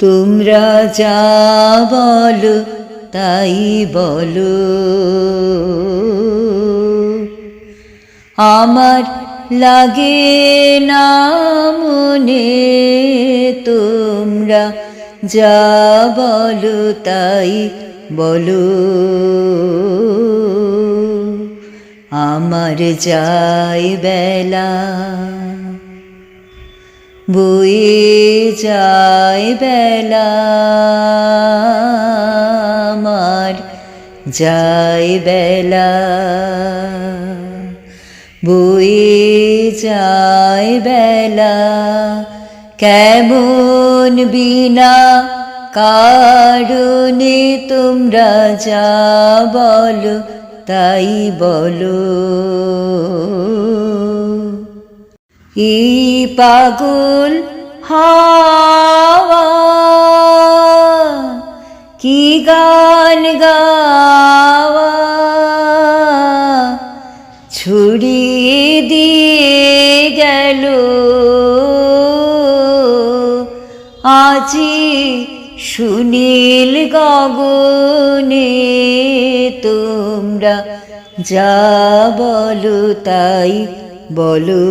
তোমরা যা বলো, তাই বলো। আমার লাগে না মনে তোমরা যা বলো, তাই বলো। আমার যাই বেলা বয়ে যায় বেলা। আমার যায় বেলা। বয়ে যায় বেলা। কেমন বিনা কারণে তোমরা যা বলো, তাই বলো। এই পাগল হাওয়া, কি গান গাওয়া? ছড়িয়ে দিয়ে গেল। আজি সুনীল গগনে তোমরা যা বলো তাই বলো